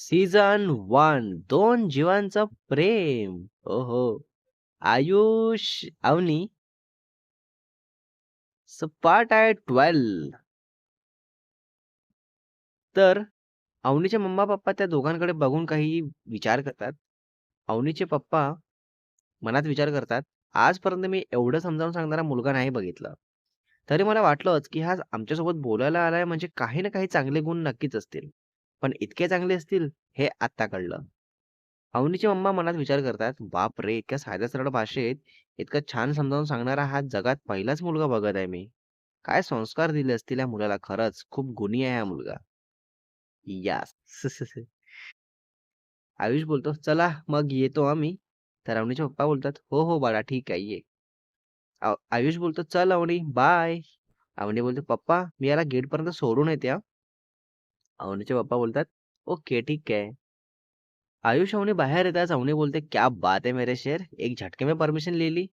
Season one दोन जीवांचं प्रेम. ओहो! आयुष, अवनी. पार्ट आहे 12. तर अवनीचे मम्मा-पप्पा त्या दोघांकडे बघून काही विचार करतात. अवनीचे पप्पा मनात विचार करतात, आजपर्यंत मी एवढं समजावून सांगणारा मुलगा नाही बघितला. तरी मला वाटलंच, की हा आमच्यासोबत बोलायला आलाय म्हणजे काही ना काही चांगले गुण नक्कीच असतील. पण इतके चांगले असतील हे आत्ता कळलं. अवनीची मम्मा मनात विचार करतात, बापरे! इतक्या साध्या सरळ भाषेत इतकं छान समजावून सांगणारा हा जगात पहिलाच मुलगा बघत आहे मी. काय संस्कार दिले असतील या मुलाला खरंच खूप गुणी आहे हा मुलगा. यास. आयुष बोलतो, "चला मग येतो आम्ही तर अवनीचे पप्पा बोलतात, "हो, हो बाळा ठीक आहे ये." आयुष बोलतो, "चल अवनी बाय." अवनी बोलतो "पप्पा मी याला गेटपर्यंत सोडून येते अवनीचे पप्पा बोलतात, "ओके ठीक आहे." आयुष अवनी बाहेर येताच अवनी बोलते, "क्या बात है मेरे शेर! एक झटके में परमिशन ले ली."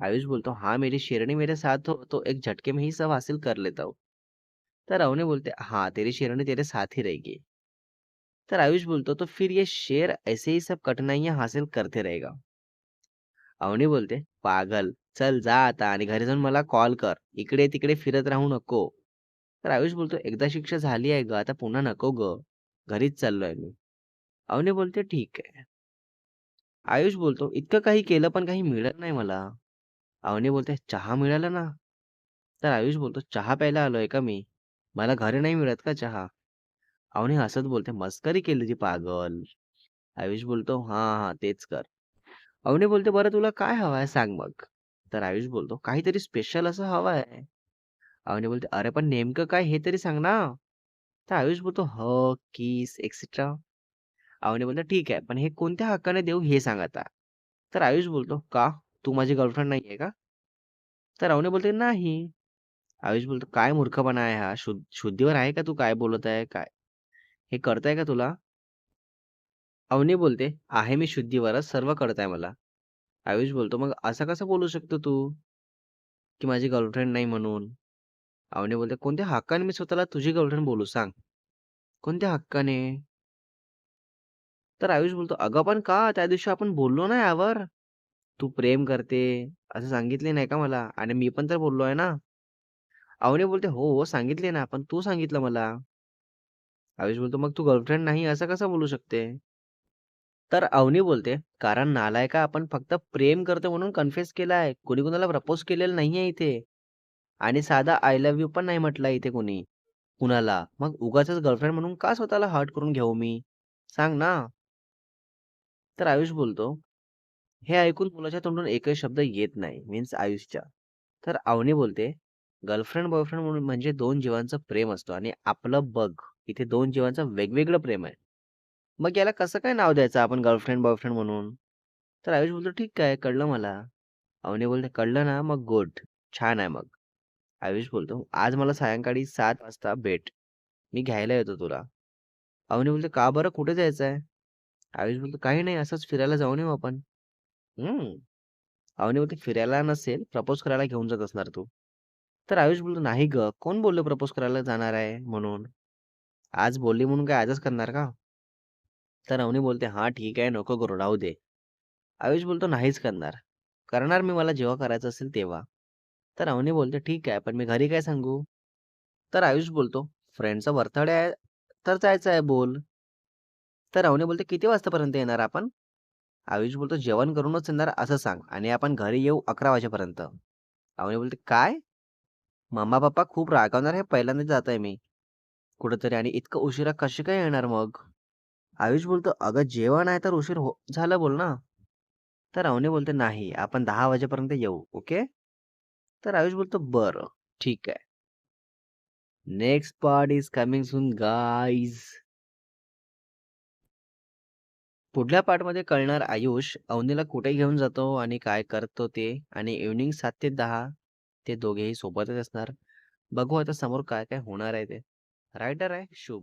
आयुष बोलतो, "हाँ मेरी शेरनी मेरे साथ हो तो एक झटके में ही सब हासिल कर लेता हूँ." तर अवनी बोलते, "हाँ तेरी शेरनी तेरे साथ ही रहेगी." तर आयुष बोलतो, "तो फिर ये शेर ऐसे ही सब कठिनाइयां हासिल करते रहेगा." अवनी बोलते, "पागल, चल जा आता आणि घरी जाऊन मला कॉल कर. इकडे-तिकडे फिरत राहू नको." तर आयुष बोलतो, "एकदा शिक्षा झाली आहे ग आता पुन्हा नको ग घरीच चाललोय मी." अवने बोलते, "ठीक आहे." आयुष बोलतो, "इतकं काही केलं पण काही मिळत नाही मला." अवने बोलते, "चहा मिळाला ना?" तर आयुष बोलतो, "चहा प्यायला आलोय का मी? मला घरी नाही मिळत का चहा?" अवने हसत बोलते, "मस्करी केली ती पागल." आयुष बोलतो, हा हा तेच कर." अवने बोलते, "बरं तुला काय हवं आहे सांग मग." तर आयुष बोलतो, "काहीतरी स्पेशल असं हवं आहे." अवनी बोलते, "अरे पण नेमकं काय हे तरी सांग ना." तर आयुष बोलतो, ह किस एक्सेट्रा." अवनी बोलतो "ठीक आहे, पण हे कोणत्या हक्काने देऊ हे सांग आता." तर आयुष बोलतो, "का? तू माझी गर्लफ्रेंड नाही आहे का?" तर अवनी बोलते, "नाही." आयुष बोलतो, "काय मूर्खपणा आहे हा? शुद्ध शुद्धीवर आहे का तू काय बोलत आहे काय? हे करताय का तुला?" अवनी बोलते, "आहे मी शुद्धीवरच, सर्व करताय मला." आयुष बोलतो, "मग असं कसं बोलू शकतो तू, की माझी गर्लफ्रेंड नाही म्हणून?" आवने बोलते, "कोणत्या हक्काने मी स्वतःला तुझी गर्लफ्रेंड बोलू सांग? कोणत्या हक्काने?" तर आयुष बोलतो, "अगं पण का? त्या दिवशी आपण बोललो ना यावर? तू प्रेम करते, असं सांगितले नाही का मला? आणि मी पण तर बोललो आहे ना?" अवनी बोलते, "हो, हो, सांगितले ना, पण तू सांगितलं मला." आयुष बोलतो, "मग तू गर्लफ्रेंड नाही असं कसं बोलू शकते?" तर अवनी बोलते, "कारण नालायका आपण फक्त प्रेम करतो म्हणून कन्फेस केला आहे. कोणी कुणाला प्रपोज केलेलं नाहीये इथे. आणि साधा आय लव्ह यू पण नाही म्हटला इथे कोणी कुणाला. मग उगाचच गर्लफ्रेंड म्हणून का स्वतःला हर्ट करून घेऊ मी? सांग ना?" तर आयुष बोलतो, हे ऐकून मुलाच्या तोंडून एकही शब्द येत नाही, मीन्स आयुषच्या. तर अवनी बोलते, "गर्लफ्रेंड बॉयफ्रेंड म्हणून म्हणजे दोन जीवांचं प्रेम असतो आणि आपलं बघ, इथे दोन जीवांचं वेगवेगळं प्रेम आहे. मग याला कसं काय नाव द्यायचं आपण गर्लफ्रेंड बॉयफ्रेंड म्हणून?" तर आयुष बोलतो, "ठीक आहे, कळलं मला." अवनी बोलते, "कळलं ना? मग गुड. छान आहे मग." आयुष बोलतो, "आज मला सायंकाळी सात वाजता भेट. मी घ्यायला येतो तुला." अवनी बोलते, "का बरं? कुठे जायचं आहे?" आयुष बोलतो, "काही नाही, असंच फिरायला जाऊन येऊ आपण." हम्म अवनी बोलते, "फिरायला नसेल, प्रपोज करायला घेऊन जात असणार तू." तर आयुष बोलतो, "नाही ग कोण बोललं प्रपोज करायला जाणार आहे म्हणून? आज बोलली म्हणून काय आजच करणार का?" तर अवनी बोलते, हा ठीक आहे, नको करू, राहू दे." आयुष बोलतो, "नाहीच करणार. करणार मी मला जेव्हा करायचं असेल तेव्हा." तर अवनी बोलते, "ठीक आहे, पण मी घरी काय सांगू?" तर आयुष बोलतो, "फ्रेंडचा बर्थडे आहे, तर जायचं आहे बोल." तर अवनी बोलते, "किती वाजतापर्यंत येणार आपण?" आयुष बोलतो, "जेवण करूनच येणार असं सांग आणि आपण घरी येऊ 11 वाजेपर्यंत." अवनी बोलते, "काय? मम्मा-पप्पा खूप रागावणार, हे पहिल्यांदा जात आहे मी कुठेतरी आणि इतकं उशिरा कशी काय येणार मग?" आयुष बोलतो, "अगं जेवण आहे तर उशीर हो झालं बोल ना." तर अवनी बोलते, "नाही, आपण दहा वाजेपर्यंत येऊ, ओके?" तर आयुष बोलतो, "बरं, ठीक आहे." Next part is coming soon guys. पुढल्या पार्टमध्ये कळणार आयुष अवनीला कुठे घेऊन जातो आणि काय करतो ते आणि इव्हनिंग सात ते दहा ते दोघेही सोबतच असणार. बघू आता समोर काय काय होणार आहे ते. रायटर आहे शुभ.